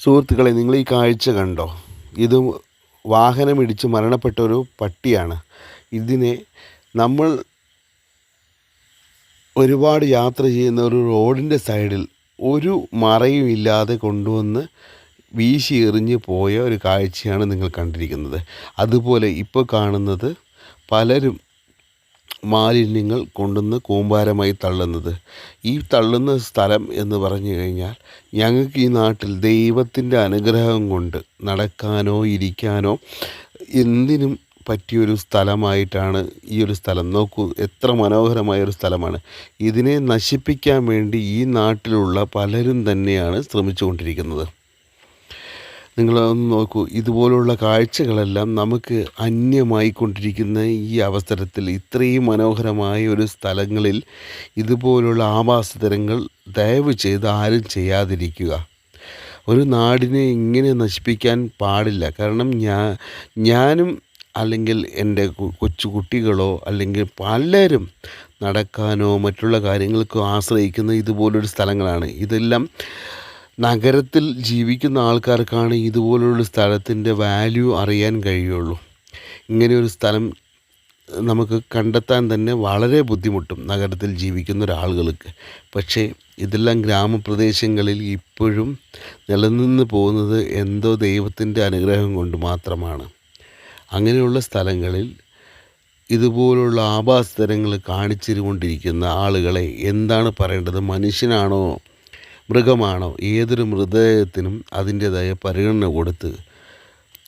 സുഹൃത്തുക്കളെ നിങ്ങൾ ഈ കാഴ്ച കണ്ടോ? ഇത് വാഹനമിടിച്ച് മരണപ്പെട്ട ഒരു പട്ടിയാണ്. ഇതിനെ നമ്മൾ ഒരുപാട് യാത്ര ചെയ്യുന്ന ഒരു റോഡിന്റെ സൈഡിൽ ഒരു മറയും ഇല്ലാതെ കൊണ്ടുവന്ന് വീശി എറിഞ്ഞ് പോയ ഒരു കാഴ്ചയാണ് നിങ്ങൾ കണ്ടിരിക്കുന്നത്. അതുപോലെ ഇപ്പോൾ കാണുന്നത് പലരും മാലിന്യങ്ങൾ കൊണ്ടുവന്ന് കൂമ്പാരമായി തള്ളുന്നത്. ഈ തള്ളുന്ന സ്ഥലം എന്ന് പറഞ്ഞു കഴിഞ്ഞാൽ ഞങ്ങൾക്ക് ഈ നാട്ടിൽ ദൈവത്തിന്റെ അനുഗ്രഹം കൊണ്ട് നടക്കാനോ ഇരിക്കാനോ എന്തിനും പറ്റിയൊരു സ്ഥലമായിട്ടാണ് ഈ ഒരു സ്ഥലം. നോക്കൂ എത്ര മനോഹരമായ ഒരു സ്ഥലമാണ്. ഇതിനെ നശിപ്പിക്കാൻ വേണ്ടി ഈ നാട്ടിലുള്ള പലരും തന്നെയാണ് ശ്രമിച്ചുകൊണ്ടിരിക്കുന്നത്. നിങ്ങൾ ഒന്ന് നോക്കൂ. ഇതുപോലുള്ള കാഴ്ചകളെല്ലാം നമുക്ക് അന്യമായിക്കൊണ്ടിരിക്കുന്ന ഈ അവസരത്തിൽ ഇത്രയും മനോഹരമായ ഒരു സ്ഥലങ്ങളിൽ ഇതുപോലുള്ള ആവാസതരങ്ങൾ ദയവ് ചെയ്ത് ആരും ചെയ്യാതിരിക്കുക. ഒരു നാടിനെ ഇങ്ങനെ നശിപ്പിക്കാൻ പാടില്ല. കാരണം ഞാൻ ഞാനും അല്ലെങ്കിൽ എന്റെ കൊച്ചുകുട്ടികളോ കൊച്ചു കുട്ടികളോ അല്ലെങ്കിൽ പലരും നടക്കാനോ മറ്റുള്ള കാര്യങ്ങൾക്കോ ആശ്രയിക്കുന്ന ഇതുപോലൊരു സ്ഥലങ്ങളാണ്. ഇതെല്ലാം നഗരത്തിൽ ജീവിക്കുന്ന ആൾക്കാർക്കാണ് ഇതുപോലുള്ള സ്ഥലത്തിന്റെ വാല്യൂ അറിയാൻ കഴിയുള്ളൂ. ഇങ്ങനെയൊരു സ്ഥലം നമുക്ക് കണ്ടെത്താൻ തന്നെ വളരെ ബുദ്ധിമുട്ടും നഗരത്തിൽ ജീവിക്കുന്ന ഒരാളുകൾക്ക്. പക്ഷേ ഇതെല്ലാം ഗ്രാമപ്രദേശങ്ങളിൽ ഇപ്പോഴും നിലനിന്ന് പോകുന്നത് എന്തോ ദൈവത്തിന്റെ അനുഗ്രഹം കൊണ്ട് മാത്രമാണ്. അങ്ങനെയുള്ള സ്ഥലങ്ങളിൽ ഇതുപോലുള്ള ആഭാസതരങ്ങൾ കാണിച്ചിരുകൊണ്ടിരിക്കുന്ന ആളുകളെ എന്താണ് പറയേണ്ടത്? മനുഷ്യനാണോ മൃഗമാണോ? ഏതൊരു മൃതദേഹത്തിനും അതിന്റേതായ പരിഗണന കൊടുത്ത്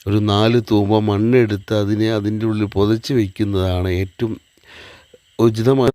ഒരു നാല് തൂമ്പ മണ്ണെടുത്ത് അതിനെ അതിന്റെ ഉള്ളിൽ പുതച്ച് വയ്ക്കുന്നതാണ് ഏറ്റവും ഉചിതമായ